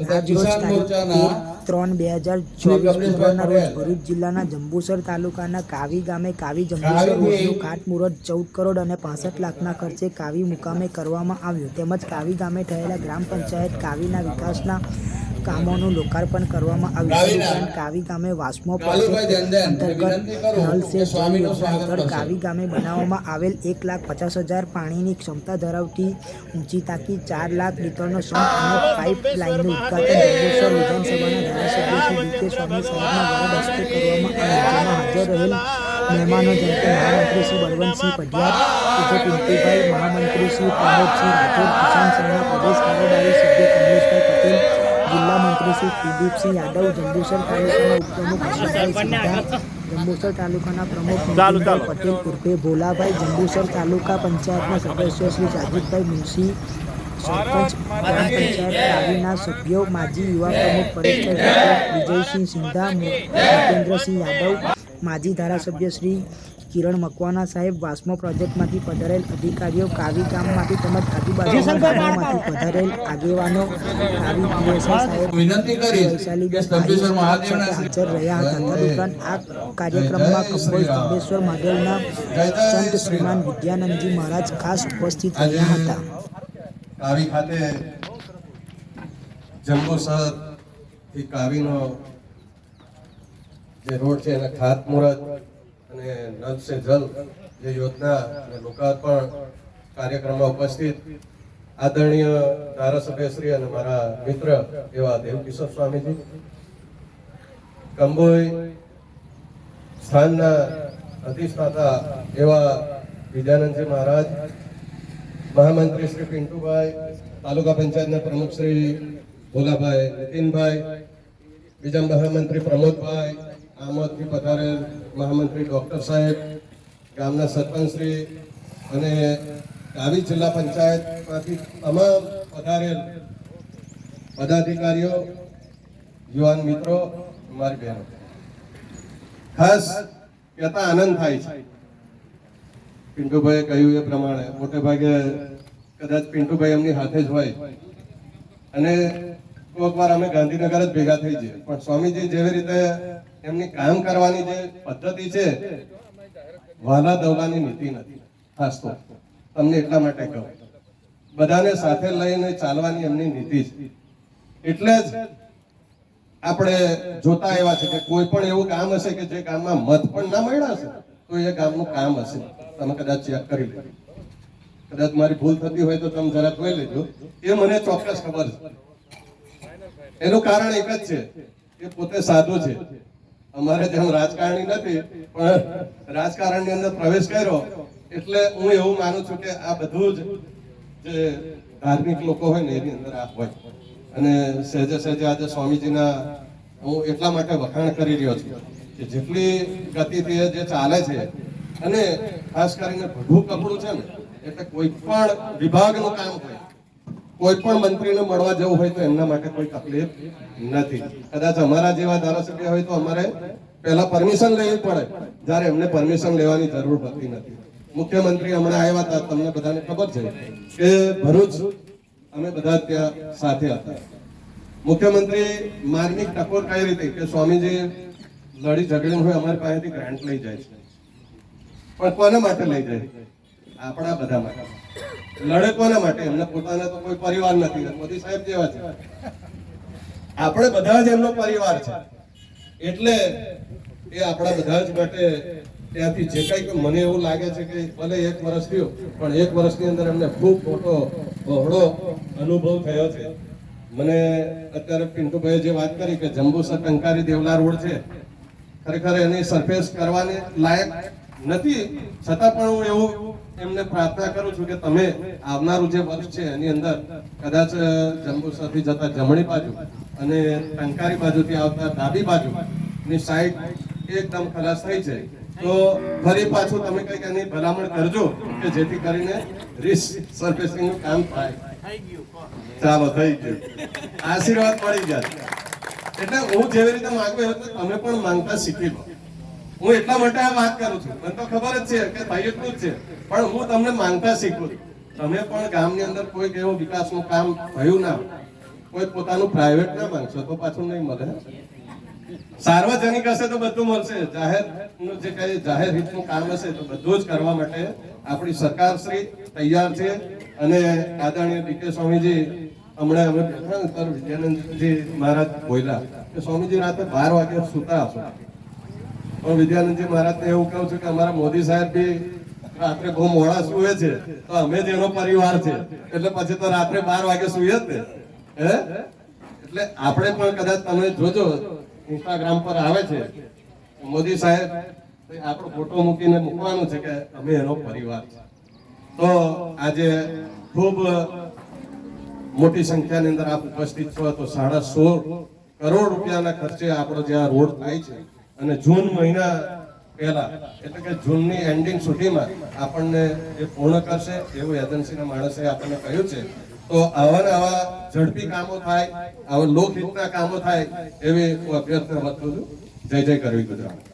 તથા કિસાન મોરચાના ત્રણ બે હજાર ચોવીસ રોજ ભરૂચ જિલ્લાના જંબુસર તાલુકાના કાવી ગામે કાવી જંબુસર રોડનું ખાતમુહૂર્ત ચૌદ કરોડ અને પાસઠ લાખના ખર્ચે કાવી મુકામે કરવામાં આવ્યું. તેમજ કાવી ગામે થયેલા ગ્રામ પંચાયત કાવીના વિકાસના કામોનું લોકાર્પણ કરવામાં આવ્યું ઉપરાંત કાવી ગામે વાસ્મો પ્રોજેક્ટ અંતર્ગત નલ સે જલ યોજના હેઠળ કાવી ગામે બનાવવામાં આવેલ એક લાખ પચાસ હજાર પાણીની ક્ષમતા ધરાવતી ઊંચી ટાંકી ચાર લાખ લીટરનો સંપ અને પાઇપ લાઇનનું ઉદઘાટન જંબુસર વિધાનસભાના ધારાસભ્ય શ્રી ડી સ્વામી સાહેબના વરદ હસ્તે કરવામાં આવ્યું હાજર રહેલ મહેમાનો જેમ કે મહામંત્રી શ્રી બળવંતસિંહ પઢિયાર પિન્ટુભાઈ મહામંત્રી શ્રી પ્રમોદસિંહ રાઠોડ કિસાન સંઘના પ્રદેશ કાર્યકારી સભ્ય કમલેશભાઈ પટેલ જિલ્લા મંત્રી શ્રી કુલદીપસિંહ યાદવ જંબુસર તાલુકાના ઉપપ્રમુખ જંબુસર તાલુકાના પ્રમુખ પટેલ ઉર્ફે ભોલાભાઈ જંબુસર તાલુકા પંચાયતના સદસ્ય શ્રી સાજીદભાઈ મુનશી સરપંચ ગ્રામ પંચાયત કાવીના સભ્યો માજી યુવા પ્રમુખ પરેશ વિજયસિંહ સિંધા ભૂપેન્દ્રસિંહ યાદવ માજી ધારાસભ્ય શ્રી કિરણ મકવાના સાહેબ વાસ્મો પ્રોજેક્ટમાંથી પધારેલ અધિકારીઓ કાવી ગામમાંથી તેમજ આજુબાજુમાંથી પધારેલ આગેવાનો કાવી હાજર રહ્યા હતા. તદુપરાંત આ કાર્યક્રમમાં કંબોજ સ્તંભેશ્વર મહાદેવના સંત શ્રીમાન વિદ્યાનંદજી મહારાજ ખાસ ઉપસ્થિત રહ્યા હતા. કાવી ખાતે જંબુસરથી કાવીનો જે રોડ છે એના ખાતમુહૂર્ત અને નલ સે જલ જે યોજના અને લોકાર્પણ કાર્યક્રમમાં ઉપસ્થિત આદરણીય ધારાસભ્યશ્રી અને મારા મિત્ર એવા દેવકિશોર સ્વામીજી, કંબોઈ સ્થાનના અધિષ્ઠાતા એવા વિદ્યાનંદજી મહારાજ, મહામંત્રી શ્રી પિન્ટુભાઈ, તાલુકા પંચાયતના પ્રમુખ શ્રી ભોલાભાઈ નીતિનભાઈ, બીજા મહામંત્રી પ્રમોદભાઈ આમોદથી પધારેલ મહામંત્રી ડૉક્ટર સાહેબ, ગામના સરપંચશ્રી અને કાવી જિલ્લા પંચાયતમાંથી તમામ પધારેલ પદાધિકારીઓ, યુવાન મિત્રો, મારી બહેનો. ખાસ કહેતા આનંદ થાય છે. પિન્ટુભાઈએ કહ્યું એ પ્રમાણે, મોટે ભાગે કદાચ પિન્ટુભાઈ એમની હાથે જ હોય. અને કોઈક વાર અમે ગાંધીનગર જ ભેગા થઈ જઈએ. પણ સ્વામીજી જેવી રીતે એમની કામ કરવાની જે પદ્ધતિ છે, વાલા દવલાની નીતિ નથી. ખાસ તો તમને એટલા માટે કહું. બધાને સાથે લઈને ચાલવાની એમની નીતિ છે. એટલે જ આપણે જોતા એવા છે કે કોઈ પણ એવું કામ હશે કે જે કામમાં મત પણ ના મળ્યા હશે, તો એ ગામનું કામ હશે. તમે કદાચ ચેક કરી લેજો કદાચ મારી ભૂલ થતી હોય તો તમે જરા જોઈ લેજો. એ મને ચોક્કસ ખબર છે. એનું કારણ એક જ છે એ પોતે સાધુ છે. અમારે જેમ રાજકારણી નથી, પણ રાજકારણની અંદર પ્રવેશ કર્યો. એટલે હું એવું માનું છું કે આ બધું જ જે ધાર્મિક લોકો હોય ને એની અંદર આ હોય. અને સહેજે સહેજે આજે સ્વામીજીના હું એટલા માટે વખાણ કરી રહ્યો છું કે જેટલી ગતિથી જે ચાલે છે, અને ખાસ કરીને ભઢું કપડું છે ને, એટલે કોઈ પણ વિભાગનું કામ હોય કોઈ પણ મંત્રીને મળવા જવું હોય તો એમના માટે કોઈ તકલીફ નથી. કદાચ અમારા જેવા ધારાસભ્ય હોય તો અમારે પહેલા પરમિશન લેવી પડે. જ્યારે એમને પરમિશન લેવાની જરૂર પડતી નથી. મુખ્યમંત્રી હમણાં આવ્યા હતા, તમને બધાને ખબર છે કે ભરૂચ અમે બધા ત્યાં સાથે હતા. મુખ્યમંત્રી માર્મિક ટકોર કઈ રીતે કે સ્વામીજી, લડી ઝઘડી હોય અમારી પાસેથી ગ્રાન્ટ લઈ જાય છે. પણ કોના માટે લઈ જાય? આપણા બધા માટે. લડે કોના માટે, એમને પોતાના તો કોઈ પરિવાર નથી, મોદી સાહેબ જેવા છે. આપણે બધા જ એમનો પરિવાર છે. એટલે એ આપણા બધા જ માટે ત્યાંથી જે કઈ મને એવું લાગે છે કે ભલે એક વર્ષ થયો, પણ એક વર્ષની અંદર એમને ખૂબ મોટો બહોળો અનુભવ થયો છે. મને અત્યારે પિન્ટુભાઈએ જે વાત કરી કે જંબુસર ટંકારી દેવલા રોડ છે, ખરેખર એની સરફેસ કરવાની લાયક નથી. છતાં પણ હું એવું એમને પ્રાર્થના કરું છું કે તમે આવનારું જે વર્ષ છે એની અંદર કદાચ જંબુસરથી જતા જમણી બાજુ અને ટંકારી બાજુથી આવતા ડાબી બાજુ ની સાઈડ એકદમ ખલાસ થઈ છે તો ફરી પાછું તમે કંઈક એની ભલામણ કરજો કે જેથી કરીને રીસ સરફેસિંગનું કામ થાય. ચાલો, થઈ ગયું. આશીર્વાદ મળી જાય. એટલે હું જેવી રીતે માંગુ એવું તમે પણ માંગતા શીખી લો. હું એટલા માટે આ વાત કરું છું. મને તો ખબર જ છે કે એટલું જ છે. પણ હું તમને માનતા શીખું તમે પણ ગામની અંદર કોઈ એવો વિકાસનું કામ થયું ના કોઈ પોતાનું પ્રાઇવેટ ના માંગશો તો પાછું નહીં મળે. સાર્વજનિક હશે તો બધું મળશે. જાહેરનું જે કઈ જાહેર હિતનું કામ હશે તો બધું જ કરવા માટે આપણી સરકાર શ્રી તૈયાર છે. અને આદરણીય ડીકે સ્વામીજી, હમણાં અમે બેઠા મહારાજ બોલ્યા કે સ્વામીજી, રાતે બાર વાગે સુતા હશો. પણ વિદ્યાનંદજી મહારાજને એવું કહું છું કે અમારા મોદી સાહેબ બી રાત્રે બહુ મોડા સુવે છે. તો અમે જ એનો પરિવાર છે. એટલે પછી તો રાત્રે બાર વાગે સુઈએ જ ને. હે? એટલે આપણે પણ કદાચ તમે જોજો ઇન્સ્ટાગ્રામ પર આવે છે મોદી સાહેબ આપણો ફોટો મૂકીને મૂકવાનું છે કે અમે એનો પરિવાર છે. તો આજે ખૂબ મોટી સંખ્યાની અંદર આપ ઉપસ્થિત છો. તો સાડા સોળ કરોડ રૂપિયાના ખર્ચે આપણો જે આ રોડ થાય છે અને જૂન મહિના પહેલા, એટલે કે જૂનની એન્ડિંગ સુધીમાં આપણને એ પૂર્ણ કરશે, એવું એજન્સીના માણસે આપણને કહ્યું છે. તો આવા ને આવા ઝડપી કામો થાય, આવા લોકહિતના કામો થાય, એવી હું અભ્યર્થના કરું છું. જય જય કરવી ગુજરાત.